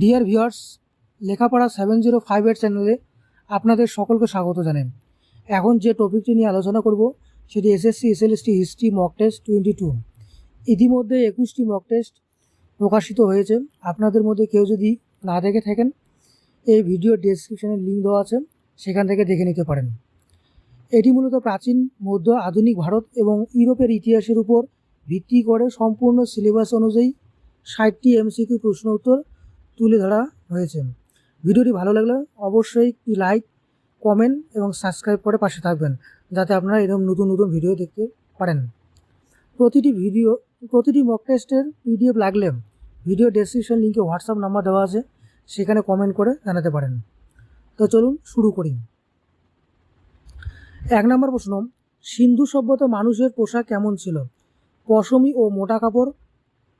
Deer viewers লেখাপড়া seven zero five eight চ্যানেলে আপনাদের সকলকে স্বাগত জানাই। এখন যে টপিকটি নিয়ে আলোচনা করব, সেটি SSC SLST history mock test twenty two ইতিমধ্যে একুশটি মক টেস্ট প্রকাশিত হয়েছে। আপনাদের মধ্যে কেউ যদি না দেখে থাকেন, এই ভিডিও ডেসক্রিপশনে লিঙ্ক দেওয়া আছে, সেখান থেকে দেখে নিতে পারেন। এটি মূলত প্রাচীন, মধ্য, আধুনিক ভারত এবং ইউরোপের ইতিহাসের উপর ভিত্তি করে সম্পূর্ণ সিলেবাস অনুযায়ী ষাটটি এমসিকিউ প্রশ্ন উত্তর তুলে ধরা হয়েছে। ভিডিওটি ভালো লাগলে অবশ্যই লাইক কমেন্ট এবং সাবস্ক্রাইব করে পাশে থাকবেন, যাতে আপনারা এরকম নতুন নতুন ভিডিও দেখতে পারেন। প্রতিটি ভিডিও, প্রতিটি মক টেস্টের পিডিএফ লাগলে ভিডিও ডেসক্রিপশন লিঙ্কে হোয়াটসঅ্যাপ নাম্বার দেওয়া আছে, সেখানে কমেন্ট করে জানাতে পারেন। তো চলুন শুরু করি। এক নম্বর প্রশ্ন, সিন্ধু সভ্যতা মানুষের পোশাক কেমন ছিল? পশমি ও মোটা কাপড়,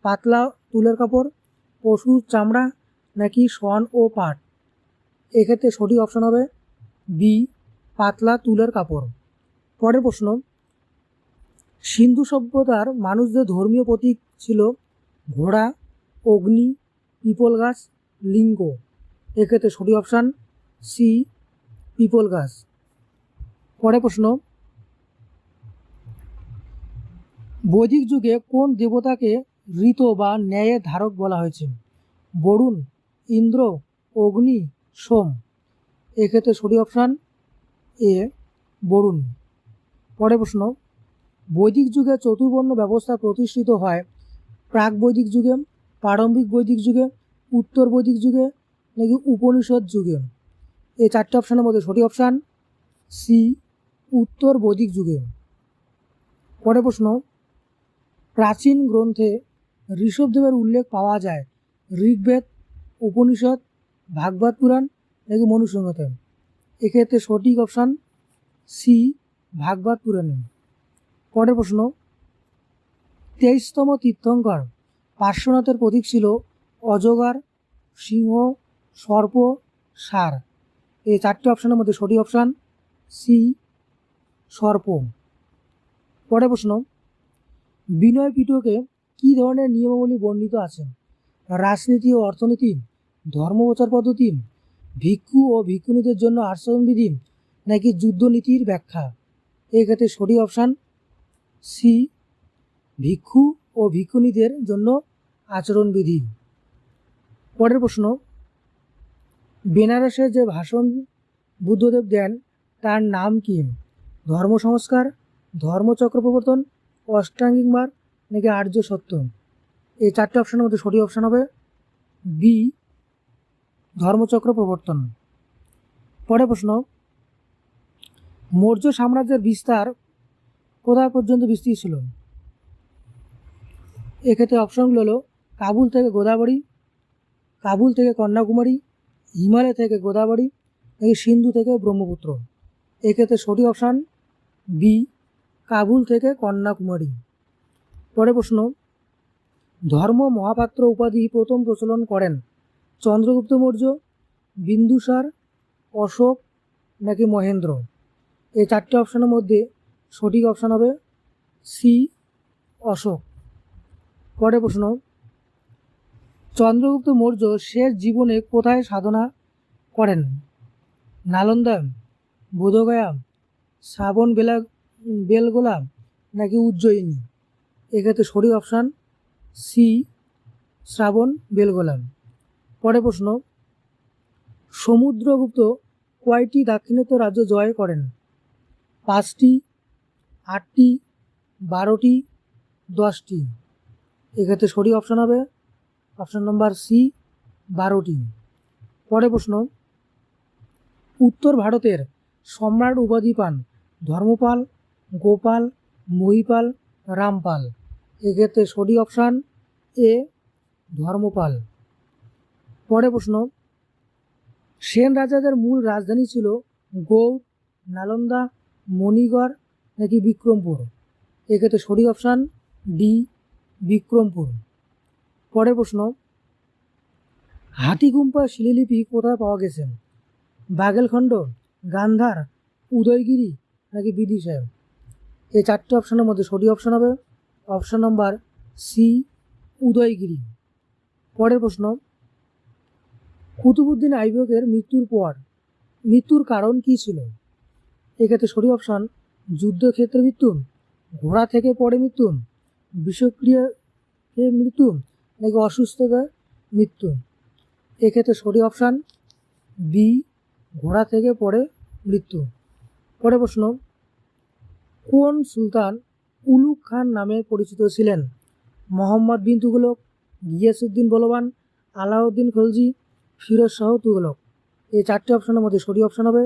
পাতলা তুলের কাপড় পশুর চামড়া নাকি শন ও পাট? এক্ষেত্রে সঠিক অপশন হবে বি পাতলা তুলের কাপড়। পরের প্রশ্ন, সিন্ধু সভ্যতার মানুষদের ধর্মীয় প্রতীক ছিল ঘোড়া, অগ্নি, পিপল গাছ, লিঙ্গ। এক্ষেত্রে সঠিক অপশান সি পিপল গাছ। পরের প্রশ্ন, বৈদিক যুগে কোন দেবতাকে ঋত বা ন্যায়ের ধারক বলা হয়েছে? বরুণ ইন্দ্র, অগ্নি, সোম। এক্ষেত্রে সঠিক অপশান এ, বরুণ। পরের প্রশ্ন, বৈদিক যুগে চতুর্বর্ণ ব্যবস্থা প্রতিষ্ঠিত হয় প্রাক বৈদিক যুগে, প্রারম্ভিক বৈদিক যুগে, উত্তর বৈদিক যুগে নাকি উপনিষদ যুগে? এই চারটে অপশানের মধ্যে সঠিক অপশান সি, উত্তর বৈদিক যুগে। পরের প্রশ্ন, প্রাচীন গ্রন্থে ঋষভদেবের উল্লেখ পাওয়া যায় ঋগ্বেদ উপনিষদ, ভাগবত পুরাণ নাকি মনুসংহিতা? এক্ষেত্রে সঠিক অপশান সি, ভাগবত পুরাণে। পরের প্রশ্ন, তেইশতম তীর্থঙ্কর পার্শ্বনাথের প্রতীক ছিল অজগার, সিংহ, সর্প, সার। এই চারটি অপশানের মধ্যে সঠিক অপশান সি, সর্প। পরের প্রশ্ন বিনয় পিটকে কী ধরনের নিয়মাবলী বর্ণিত আছে? রাজনীতি ও অর্থনীতি ধর্মপ্রচার পদ্ধতি, ভিক্ষু ও ভিক্ষুণীদের জন্য আচরণবিধি নাকি যুদ্ধনীতির ব্যাখ্যা? এক্ষেত্রে সঠিক অপশান সি, ভিক্ষু ও ভিক্ষুণীদের জন্য আচরণবিধি। পরের প্রশ্ন, বেনারসে যে ভাষণ বুদ্ধদেব দেন, তার নাম কি? ধর্ম সংস্কার ধর্মচক্র প্রবর্তন, অষ্টাঙ্গিক মার্গ নাকি আর্য সত্য? এই চারটে অপশানের মধ্যে সঠিক অপশান হবে বি ধর্মচক্র প্রবর্তন। পরে প্রশ্ন, মৌর্য সাম্রাজ্যের বিস্তার কোথায় পর্যন্ত বিস্তৃত ছিল? এক্ষেত্রে অপশনগুলো হলো, কাবুল থেকে গোদাবরী, কাবুল থেকে কন্যাকুমারী, হিমালয় থেকে গোদাবরী, নাকি সিন্ধু থেকে ব্রহ্মপুত্র? এক্ষেত্রে সঠিক অপশান বি, কাবুল থেকে কন্যাকুমারী। পরে প্রশ্ন, ধর্ম মহাপাত্র উপাধি প্রথম প্রচলন করেন চন্দ্রগুপ্ত মৌর্য বিন্দুসার অশোক নাকি মহেন্দ্র? এই চারটে অপশানের মধ্যে সঠিক অপশান হবে সি, অশোক। পরে প্রশ্ন, চন্দ্রগুপ্ত মৌর্য শেষ জীবনে কোথায় সাধনা করেন? নালন্দা বোধগয়া, শ্রাবণ বেলা, বেলগোলা নাকি উজ্জয়িনী? এক্ষেত্রে সঠিক অপশান সি, শ্রাবণ, বেলগোলা। পরে প্রশ্ন, সমুদ্রগুপ্ত কয়টি দাক্ষিণাত্য রাজ্য জয় করেন? পাঁচটি, আটটি, বারোটি, দশটি। এক্ষেত্রে সঠিক অপশান হবে অপশান নম্বর সি বারোটি। পরে প্রশ্ন, উত্তর ভারতের সম্রাট উপাধি পান ধর্মপাল, গোপাল, মহিপাল, রামপাল। এক্ষেত্রে সঠিক অপশান এ ধর্মপাল। পরে প্রশ্ন, সেন রাজাদের মূল রাজধানী ছিল গৌড়, নালন্দা, মণিগড় নাকি বিক্রমপুর? এক্ষেত্রে সঠিক অপশান ডি, বিক্রমপুর। পরের প্রশ্ন, হাতিগুম্পা শিলালিপি কোথায় পাওয়া গেছে? বাগেলখণ্ড, গান্ধার, উদয়গিরি নাকি বিদিশা এই চারটে অপশানের মধ্যে সঠিক অপশান হবে। অপশান নম্বর সি, উদয়গিরি। পরের প্রশ্ন কুতুবুদ্দিন আইবকের মৃত্যুর পর, মৃত্যুর কারণ কী ছিল? এক্ষেত্রে সঠিক অপশান যুদ্ধক্ষেত্রে মৃত্যু ঘোড়া থেকে পড়ে মৃত্যু বিষক্রিয়া মৃত্যু নাকি অসুস্থতার মৃত্যু এক্ষেত্রে সঠিক অপশান বি, ঘোড়া থেকে পড়ে মৃত্যু পরে প্রশ্ন, কোন সুলতান উলুক খান নামে পরিচিত ছিলেন? মোহাম্মদ বিন তুগলক গিয়াসুদ্দিন বলবান, আলাউদ্দিন খলজি ফিরোজ শাহ তুগলক এই চারটি অপশনের মধ্যে সঠিক অপশন হবে।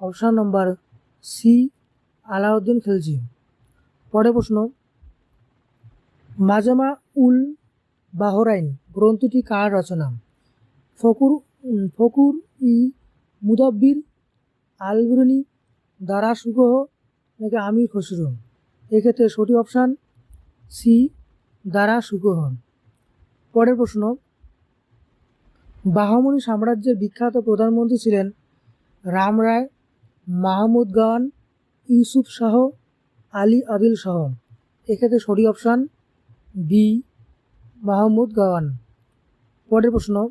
অপশান নম্বর সি আলাউদ্দিন খেলজি। পরে প্রশ্ন, মাজামা উল বাহরাইন গ্রন্থটি কার রচনা? ফকুর ফকুর ই মুদাব্বির, আলবরুনি দারা সুগহ নাকি আমির খসরু এক্ষেত্রে সঠিক অপশান সি দারা সুগহ। পরের প্রশ্ন বাহামনি সাম্রাজ্যের বিখ্যাত প্রধানমন্ত্রী ছিলেন রাম রায়, মাহমুদ গাওয়ান ইউসুফ শাহ, আলী আদিল শাহ। এক্ষেত্রে সঠিক অপশান বি, মাহমুদ গাওয়ান পরের প্রশ্ন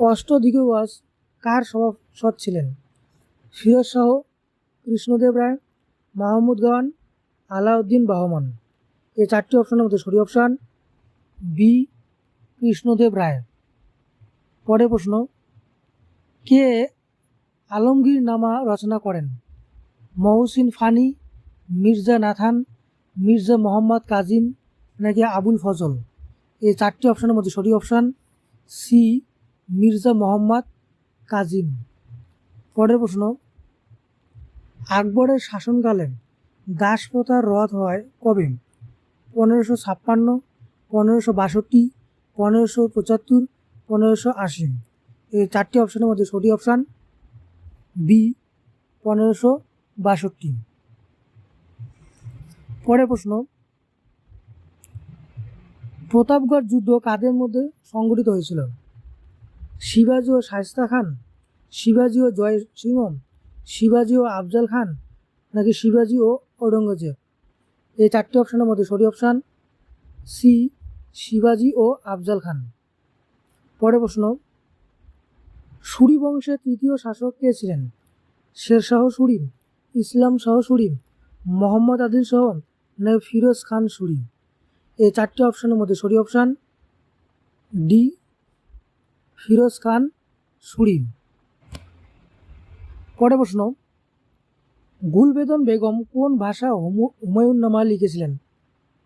অষ্টদিগবাস কার সভাসদ ছিলেন? ফিরোজ শাহ, কৃষ্ণদেব রায়, মাহমুদ গাওয়ান আলাউদ্দিন বাহমান। এই চারটি অপশনের মধ্যে সঠিক অপশান বি কৃষ্ণদেব রায়। পরের প্রশ্ন, কে আলমগীর নামা রচনা করেন? মহসিন ফানি, মির্জা নাথান, মির্জা মোহাম্মদ কাজিম নাকি আবুল ফজল? এই চারটি অপশনের মধ্যে সঠিক অপশান সি, মির্জা মোহাম্মদ কাজিম। পরের প্রশ্ন, আকবরের শাসনকালে দাসপ্রথার রদ হয় কবে? পনেরোশো ছাপ্পান্ন, পনেরোশো বাষট্টি পনেরোশো পঁচাত্তর, পনেরোশো আশি। এই চারটি অপশানের মধ্যে সঠিক অপশান বি, পনেরোশো বাষট্টি। পরের প্রশ্ন, প্রতাপগড় যুদ্ধ কাদের মধ্যে সংগঠিত হয়েছিল? শিবাজি ও শায়স্তা খান, শিবাজি ও জয় সিংহ, শিবাজি ও আফজাল খান, নাকি শিবাজি ও ঔরঙ্গজেব? এই চারটি অপশানের মধ্যে সঠিক অপশান সি শিবাজি ও আফজাল খান। পরে প্রশ্ন সুরি বংশের তৃতীয় শাসক কে ছিলেন? শেরশাহ সুরি ইসলাম শাহ সুরি মোহাম্মদ আদিল শাহ, না ফিরোজ খান সুরি এই চারটি অপশনের মধ্যে সঠিক অপশান, ডি, ফিরোজ খান সুরি পরে প্রশ্ন, গুলবেদন বেগম কোন ভাষা হুমু- হুমায়ুন নামা লিখেছিলেন?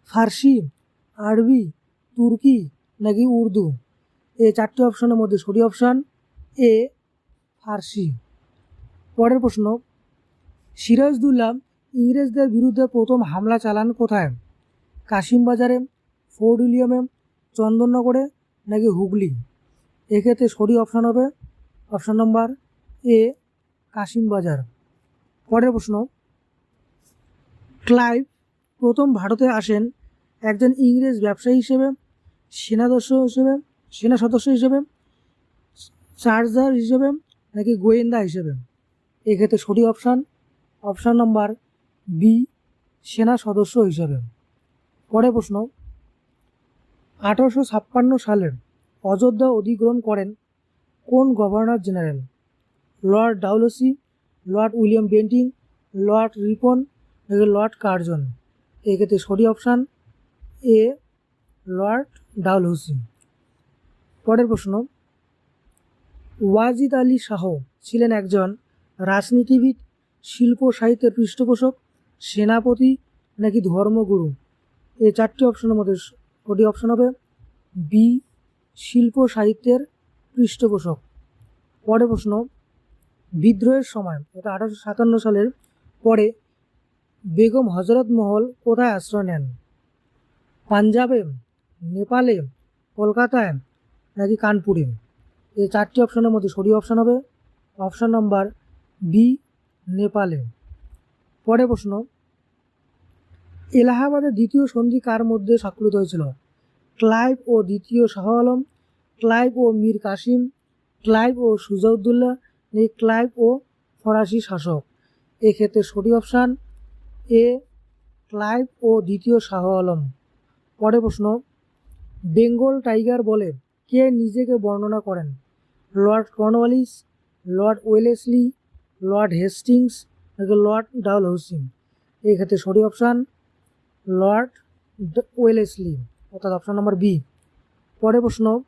ফার্সি, আরবি তুর্কি নাকি উর্দু? এই চারটি অপশনের মধ্যে সঠিক অপশান এ ফার্সি। পরের প্রশ্ন, সিরাজদুল্লাহ ইংরেজদের বিরুদ্ধে প্রথম হামলা চালান কোথায়? কাশিমবাজারে, ফোর্ট উইলিয়ামে, চন্দননগরে নাকি হুগলি? এক্ষেত্রে সঠিক অপশান হবে অপশান নম্বর এ কাশিমবাজার। পরের প্রশ্ন, ক্লাইভ প্রথম ভারতে আসেন একজন ইংরেজ ব্যবসায়ী হিসেবে সেনাদস্য হিসেবে, সেনা সদস্য হিসেবে, চার্জার হিসেবে, নাকি গোয়েন্দা হিসেবে? এক্ষেত্রে সঠিক অপশান অপশান নম্বর বি সেনা সদস্য হিসেবে। পরে প্রশ্ন, আঠারোশো ছাপ্পান্ন সালে অযোধ্যা অধিগ্রহণ করেন কোন governor general? Lord Dalhousie, Lord William Bentinck, Lord Ripon Lord Curzon? এক্ষেত্রে সঠিক অপশান, এ লর্ড ডাউলহসি পরের প্রশ্ন, ওয়াজিদ আলী শাহ ছিলেন একজন রাজনীতিবিদ, শিল্প সাহিত্যের পৃষ্ঠপোষক, সেনাপতি নাকি ধর্মগুরু? এই চারটি অপশনের মধ্যে সঠিক অপশন হবে? বি শিল্প সাহিত্যের পৃষ্ঠপোষক। পরের প্রশ্ন, বিদ্রোহের সময়, এটা আঠারোশো সাতান্ন সালের পরে, বেগম হজরত মহল কোথায় আশ্রয় নেন? পাঞ্জাবে নেপালে, কলকাতায় নাকি কানপুরে? এই চারটি অপশনের মধ্যে সঠিক অপশন হবে। অপশন নাম্বার বি নেপালে। পরে প্রশ্ন, এলাহাবাদের দ্বিতীয় সন্ধি কার মধ্যে স্বাক্ষরিত হয়েছিল? ক্লাইভ ও দ্বিতীয় শাহ আলম, ক্লাইভ ও মীর কাসিম, ক্লাইভ ও সুজাউদ্দৌল্লা নাকি ক্লাইভ ও ফরাসি শাসক? এক্ষেত্রে সঠিক অপশান, এ, ক্লাইভ ও দ্বিতীয় শাহ আলম। পরে প্রশ্ন বেঙ্গল টাইগার বলে কে নিজেকে বর্ণনা করেন? Lord Cornwallis, Lord Wellesley, Lord Hastings, নাকি লর্ড ডালহৌসি এই ক্ষেত্রে সঠিক অপশান, লর্ড ওয়েলেসলি, অর্থাৎ অপশান নম্বর বি। পরের প্রশ্ন,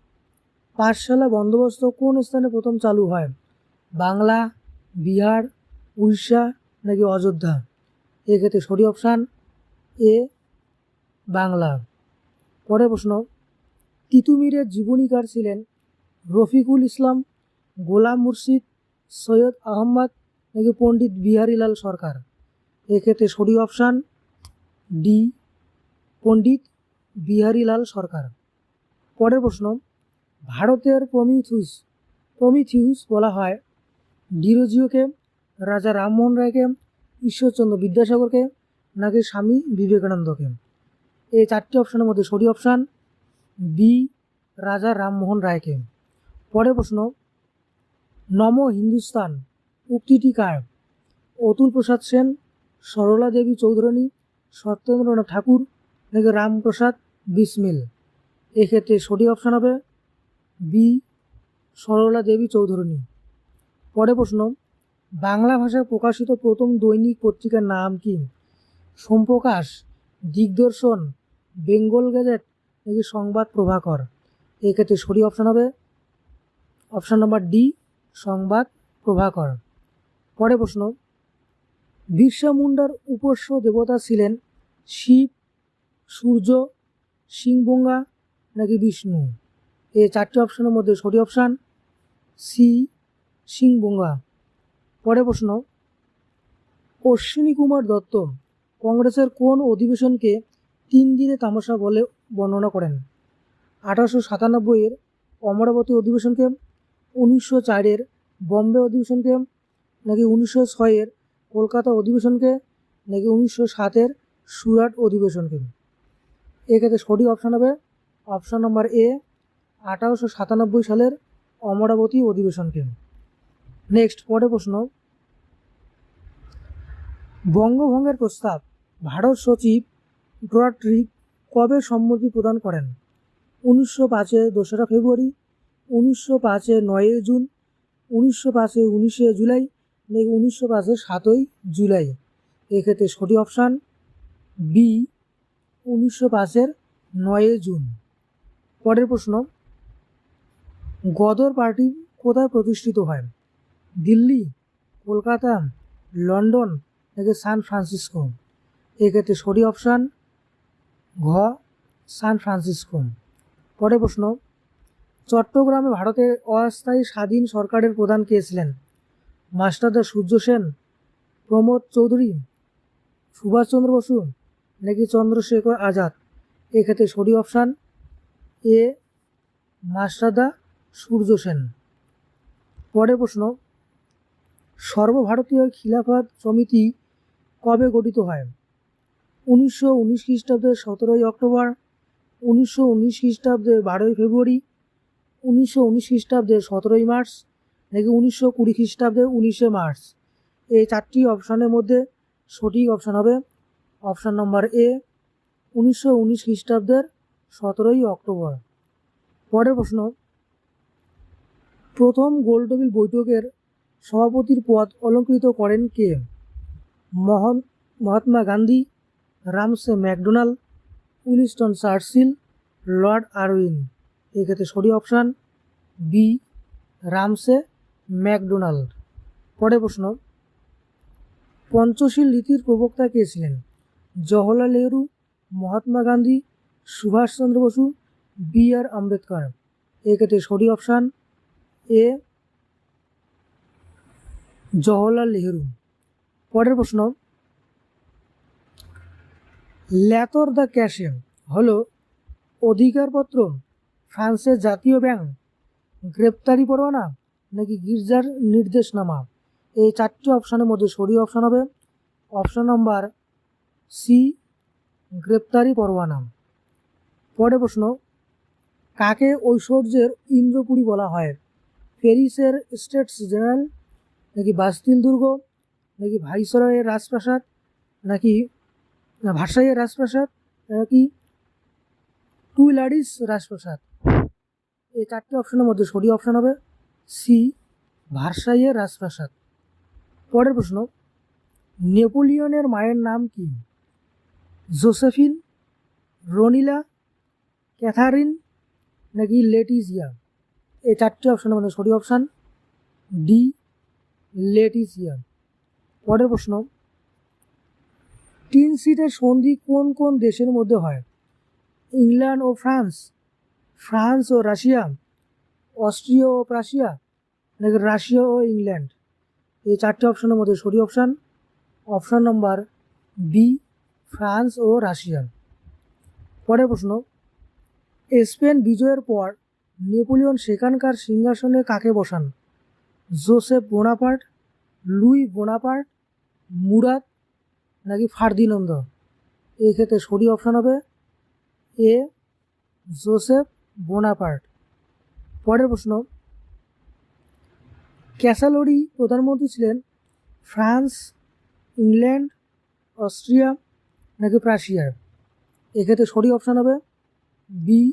পাঠশালা বন্দোবস্ত কোন স্থানে প্রথম চালু হয়? বাংলা, বিহার, উড়িষ্যা, নাকি অযোধ্যা? এক্ষেত্রে সঠিক অপশান, এ, বাংলা। পরের প্রশ্ন তিতুমিরের জীবনীকার ছিলেন রফিকুল ইসলাম গোলাম মুর্শিদ সৈয়দ আহম্মদ নাকি পণ্ডিত বিহারীলাল সরকার। এক্ষেত্রে সঠিক অপশান ডি, পণ্ডিত বিহারীলাল সরকার। পরের প্রশ্ন, ভারতের প্রমিথিউস প্রমিথিউস বলা হয় ডিরোজিওকে, রাজা রামমোহন রায়কে, ঈশ্বরচন্দ্র বিদ্যাসাগরকে নাকি স্বামী বিবেকানন্দকে। এই চারটি অপশানের মধ্যে সঠিক অপশান বি রাজা রামমোহন রায়কে। পরের প্রশ্ন, নম হিন্দুস্তান উক্তিটি কার? অতুল প্রসাদ সেন, সরলা দেবী চৌধুরানী, সত্যেন্দ্রনাথ ঠাকুর নাকি রামপ্রসাদ বিসমিল? এক্ষেত্রে সঠিক অপশান হবে বি, সরলা দেবী চৌধুরানী। পরে প্রশ্ন, বাংলা ভাষায় প্রকাশিত প্রথম দৈনিক পত্রিকার নাম কি? সোমপ্রকাশ, দিগদর্শন, বেঙ্গল গ্যাজেট নাকি সংবাদ প্রভাকর? এক্ষেত্রে সঠিক অপশান হবে। অপশান নম্বর ডি সংবাদ প্রভাকর। পরে প্রশ্ন, বিরসা মুন্ডার উপস্য দেবতা ছিলেন শিব, সূর্য, সিংবঙ্গা নাকি বিষ্ণু? এই চারটি অপশানের মধ্যে সঠিক অপশান সি সিংবঙ্গা। পরে প্রশ্ন অশ্বিনী কুমার দত্ত কংগ্রেসের কোন অধিবেশনকে তিন দিনে তামাশা বলে বর্ণনা করেন। আঠারোশো সাতানব্বইয়ের অমরাবতী অধিবেশনকে, উনিশশো চারের বম্বে অধিবেশনকে, নাকি উনিশশো ছয়ের কলকাতা অধিবেশনকে, নাকি উনিশশো সাতের সুরাট অধিবেশনকে। এক্ষেত্রে সঠিক অপশান হবে অপশান নম্বর এ আঠারোশো সাতানব্বই সালের অমরাবতী অধিবেশনকে। নেক্সট পরের প্রশ্ন। বঙ্গভঙ্গের প্রস্তাব, ভারত সচিব ড্রট্রিক কবে সম্মতি প্রদান করেন? উনিশশো পাঁচে দোসরা ফেব্রুয়ারি, উনিশশো পাঁচে নয়ই জুন, উনিশশো পাঁচে উনিশে জুলাই নাকি উনিশশো পাঁচে সাতই জুলাই। এক্ষেত্রে সঠিক অপশান বি, উনিশশো পাঁচের নয়ই জুন। পরের প্রশ্ন, গদর পার্টি কোথায় প্রতিষ্ঠিত হয়? দিল্লি, কলকাতা, লন্ডন নাকি সান ফ্রান্সিসকো? এক্ষেত্রে সঠিক অপশান ঘ, সান ফ্রান্সিসকো। পরের প্রশ্ন, চট্টগ্রামে ভারতের অস্থায়ী স্বাধীন সরকারের প্রধান কে ছিলেন? মাস্টারদা সূর্য সেন, প্রমোদ চৌধুরী, সুভাষচন্দ্র বসু নাকি চন্দ্রশেখর আজাদ? এক্ষেত্রে সঠিক অপশান, এ, মাস্টারদা সূর্য সেন। পরের প্রশ্ন, সর্বভারতীয় খিলাফত সমিতি কবে গঠিত হয়? উনিশশো উনিশ খ্রিস্টাব্দের সতেরোই অক্টোবর, উনিশশো উনিশ খ্রিস্টাব্দের বারোই ফেব্রুয়ারি, উনিশশো উনিশ খ্রিস্টাব্দের সতেরোই মার্চ নাকি উনিশশো কুড়ি খ্রিস্টাব্দের উনিশে মার্চ। এই চারটি অপশানের মধ্যে সঠিক অপশান হবে অপশান নম্বর এ, উনিশশো উনিশ খ্রিস্টাব্দের সতেরোই অক্টোবর। পরের প্রশ্ন, প্রথম গোলটেবিল বৈঠকের সভাপতির পদ অলঙ্কৃত করেন কে? মহান Mahatma Gandhi Ramsay MacDonald Winston Churchill Lord Irwin. এক্ষেত্রে সঠিক অপশান বি, রামসে ম্যাকডোনাল্ড পরের প্রশ্ন, পঞ্চশীল নীতির প্রবক্তা কে ছিলেন? Jawaharlal Nehru, Mahatma Gandhi, Subhash Chandra Bose B R Ambedkar. এক্ষেত্রে সঠিক অপশান এ, জওহরলাল নেহরু। পরের প্রশ্ন ল্যাতর দ্য ক্যাশে হলো অধিকারপত্র, ফ্রান্সের জাতীয় ব্যাংক, গ্রেপ্তারি পরোয়ানা নাকি গির্জার নির্দেশনামা। এই চারটি অপশানের মধ্যে সঠিক অপশান হবে। অপশান নম্বর সি, গ্রেপ্তারি পরোয়ানা। পরে প্রশ্ন, কাকে ঐশ্বর্যের ইন্দ্রপুরী বলা হয়? প্যারিসের স্টেটস জেনারেল নাকি বাস্তিল দুর্গ, নাকি ভাইসরয়ের রাজপ্রাসাদ, নাকি ভারসাইয়ের রাজপ্রাসাদ নাকি টুইলাডিস রাজপ্রাসাদ। এই চারটি অপশনের মধ্যে সরি অপশন হবে সি ভারসাইয়ের রাজপ্রাসাদ। পরের প্রশ্ন, নেপোলিয়নের মায়ের নাম কি? জোসেফিন, রনিলা, ক্যাথারিন নাকি লেটিজিয়া? এই চারটি অপশনের মধ্যে সরি অপশান ডি লেটিজিয়া। পরের প্রশ্ন তিন সিটের সন্ধি কোন কোন দেশের মধ্যে হয়? ইংল্যান্ড ও ফ্রান্স। ফ্রান্স ও রাশিয়া। অস্ট্রিয়া ও প্রাশিয়া। নাকি রাশিয়া ও ইংল্যান্ড? এই চারটি অপশনের মধ্যে সঠিক option option number B France ও রাশিয়া। পরের প্রশ্ন, স্পেন বিজয়ের পর নেপোলিয়ন সেখানকার সিংহাসনে কাকে বসান? Joseph Bonaparte, Louis Bonaparte, Murat নাকি ফার্দিনন্দ এই ক্ষেত্রে সঠিক অপশান হবে এ, জোসেফ বোনাপার্ট। পরের প্রশ্ন, ক্যাসালোরি প্রধানমন্ত্রী ছিলেন ফ্রান্স, ইংল্যান্ড, অস্ট্রিয়া নাকি প্রাশিয়ার? এক্ষেত্রে সঠিক অপশান হবে বি,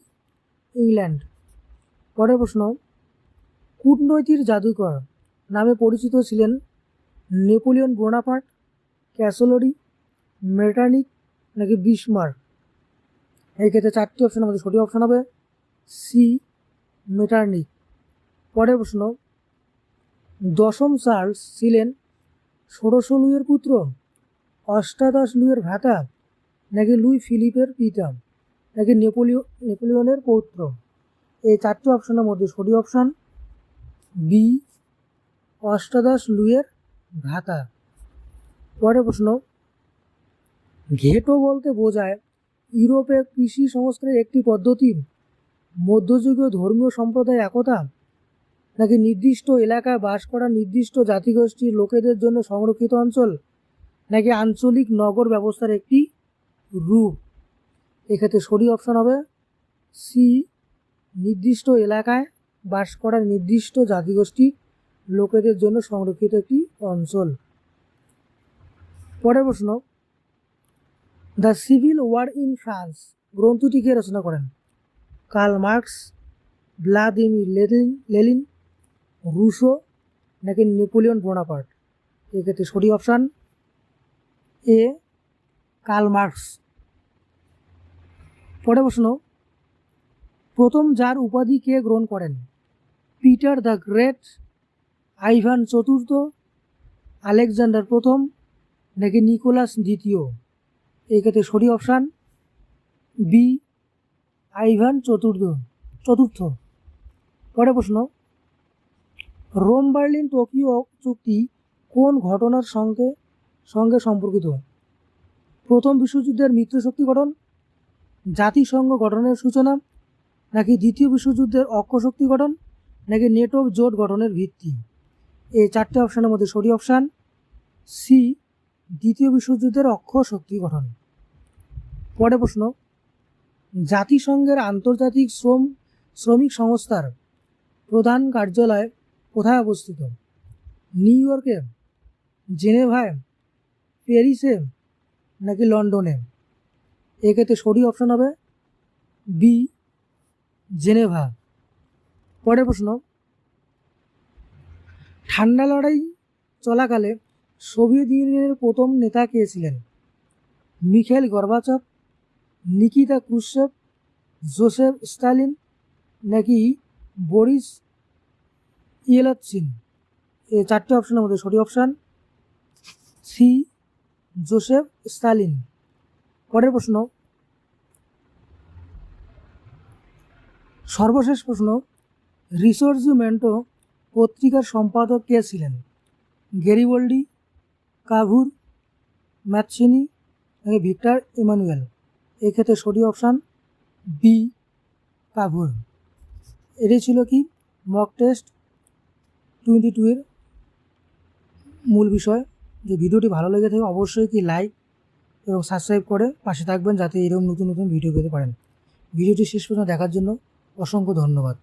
ইংল্যান্ড। পরের প্রশ্ন কূটনৈতিক জাদুকর নামে পরিচিত ছিলেন নেপোলিয়ন বোনাপার্ট, ক্যাসোলরি মেটানিক নাকি বিসমার্ক এই ক্ষেত্রে চারটি অপশন আমাদের সঠিক অপশন হবে। সি মেটার্নিক পরের প্রশ্ন, দশম চার্লস ছিলেন ষোড়শ লুইয়ের পুত্র, অষ্টাদশ লুইয়ের ভ্রাতা, নাকি লুই ফিলিপের পিতা, নাকি নেপোলিও, নেপোলিয়নের পৌত্র? এই চারটি অপশনের মধ্যে সঠিক অপশন বি অষ্টাদশ লুইয়ের ভ্রাতা। পরের প্রশ্ন ঘেটো বলতে বোঝায়, ইউরোপে কৃষি সংস্কারের একটি পদ্ধতি, মধ্যযুগীয় ধর্মীয় সম্প্রদায় একতা? নাকি নির্দিষ্ট এলাকায় বাস করা নির্দিষ্ট জাতিগোষ্ঠীর লোকেদের জন্য সংরক্ষিত অঞ্চল? নাকি আঞ্চলিক নগর ব্যবস্থার একটি রূপ? এক্ষেত্রে সঠিক অপশন হবে সি, নির্দিষ্ট এলাকায় বাস করা নির্দিষ্ট জাতিগোষ্ঠীর লোকেদের জন্য সংরক্ষিত একটি অঞ্চল। পরের প্রশ্ন the civil war in France গ্রন্থটিকে রচনা করেন? Karl Marx, Vladimir Lenin Lenin, Rousseau নাকি নেপোলিয়ন বোনাপার্ট? এক্ষেত্রে সঠিক অপশান এ, কার্ল মার্কস। পরে প্রশ্ন, প্রথম যার উপাধি কে গ্রহণ করেন? পিটার দ্য গ্রেট, আইভান চতুর্থ, আলেকজান্ডার প্রথম নাকি নিকোলাস দ্বিতীয়? এই ক্ষেত্রে সঠিক অপশান বি আইভান চতুর্থ চতুর্থ। পরে প্রশ্ন রোম বার্লিন টোকিও চুক্তি কোন ঘটনার সঙ্গে সঙ্গে সম্পর্কিত? প্রথম বিশ্বযুদ্ধের মিত্রশক্তি গঠন জাতিসংঘ গঠনের সূচনা, নাকি দ্বিতীয় বিশ্বযুদ্ধের অক্ষশক্তি গঠন নাকি নেটো জোট গঠনের ভিত্তি? এই চারটে অপশানের মধ্যে সঠিক অপশান সি দ্বিতীয় বিশ্বযুদ্ধের অক্ষ শক্তি গঠন পরে প্রশ্ন, জাতিসংঘের আন্তর্জাতিক শ্রম, শ্রমিক সংস্থার প্রধান কার্যালয় কোথায় অবস্থিত? নিউ ইয়র্কে, জেনেভায়, প্যারিসে নাকি লন্ডনে? এক্ষেত্রে সঠিক অপশন হবে বি, জেনেভা। পরের প্রশ্ন, ঠান্ডা লড়াই চলাকালে সোভিয়েত ইউনিয়নের প্রথম নেতা কে ছিলেন? Mikhail Gorbachev Nikita Khrushchev Joseph Stalin নাকি বরিস ইয়েলাচ্ছিন এই চারটে অপশনের মধ্যে সঠিক অপশান সি জোসেফ স্টালিন। পরের প্রশ্ন, সর্বশেষ প্রশ্ন, রিসোর্জিমেন্টো পত্রিকার সম্পাদক কে ছিলেন? গেরিবল্ডি, কাভুর, ম্যাথসিনি নাকি ভিক্টর ইমানুয়েল? এক্ষেত্রে সঠিক অপশান বি কাভুর এটাই ছিল কি? মক টেস্ট টোয়েন্টি টু এর মূল বিষয়। যে ভিডিওটি ভালো লেগে থাকে, অবশ্যই কি লাইক এবং সাবস্ক্রাইব করে পাশে থাকবেন, যাতে এরকম নতুন নতুন ভিডিও পেতে পারেন। ভিডিওটি শেষ পর্যন্ত দেখার জন্য অসংখ্য ধন্যবাদ।